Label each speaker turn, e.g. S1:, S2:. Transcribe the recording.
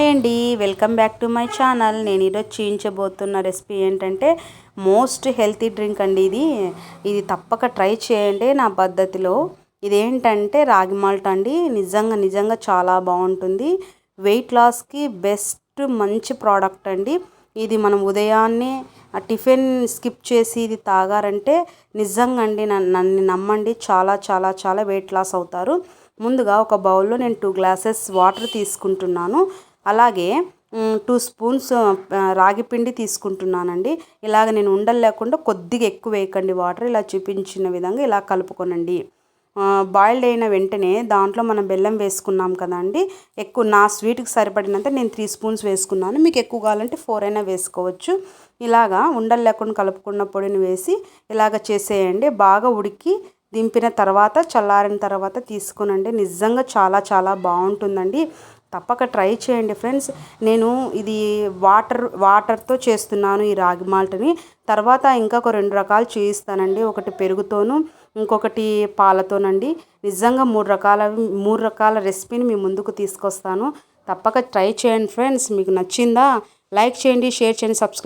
S1: Hi అండి welcome back to my channel. నేను ఈరోజు చూపించబోతున్న రెసిపీ ఏంటంటే మోస్ట్ హెల్తీ డ్రింక్ అండి ఇది. ఇది తప్పక ట్రై చేయండి నా పద్ధతిలో. ఇదేంటంటే రాగి మాల్ట్ అండి. నిజంగా నిజంగా చాలా బాగుంటుంది. వెయిట్ లాస్కి బెస్ట్ మంచి ప్రోడక్ట్ అండి. ఇది మనం ఉదయాన్నే టిఫిన్ స్కిప్ చేసి ఇది తాగారంటే నిజంగా అండి నన్ను నమ్మండి చాలా చాలా చాలా వెయిట్ లాస్ అవుతారు. ముందుగా ఒక బౌల్లో నేను టూ గ్లాసెస్ వాటర్ తీసుకుంటున్నాను. అలాగే టూ స్పూన్స్ రాగి పిండి తీసుకుంటున్నానండి. ఇలాగ నేను ఉండలు లేకుండా కొద్దిగా ఎక్కువ వేయకండి వాటర్ ఇలా చూపించిన విధంగా ఇలా కలుపుకోనండి. బాయిల్డ్ అయిన వెంటనే దాంట్లో మనం బెల్లం వేసుకున్నాం కదండి ఎక్కువ నా స్వీట్కి సరిపడినంత నేను త్రీ స్పూన్స్ వేసుకున్నాను. మీకు ఎక్కువ కావాలంటే ఫోర్ అయినా వేసుకోవచ్చు. ఇలాగా ఉండలు లేకుండా కలుపుకున్న పొడిని వేసి ఇలాగ చేసేయండి. బాగా ఉడికి దింపిన తర్వాత చల్లారిన తర్వాత తీసుకునండి. నిజంగా చాలా చాలా బాగుంటుందండి. తప్పక ట్రై చేయండి ఫ్రెండ్స్. నేను ఇది వాటర్ వాటర్తో చేస్తున్నాను ఈ రాగి మాల్ట్ని. తర్వాత ఇంకొక రెండు రకాలు చేయిస్తానండి. ఒకటి పెరుగుతోను ఇంకొకటి పాలతోనండి. నిజంగా మూడు రకాల మూడు రకాల రెసిపీని మీ ముందుకు తీసుకొస్తాను. తప్పక ట్రై చేయండి ఫ్రెండ్స్. మీకు నచ్చిందా? లైక్ చేయండి షేర్ చేయండి సబ్స్క్రైబ్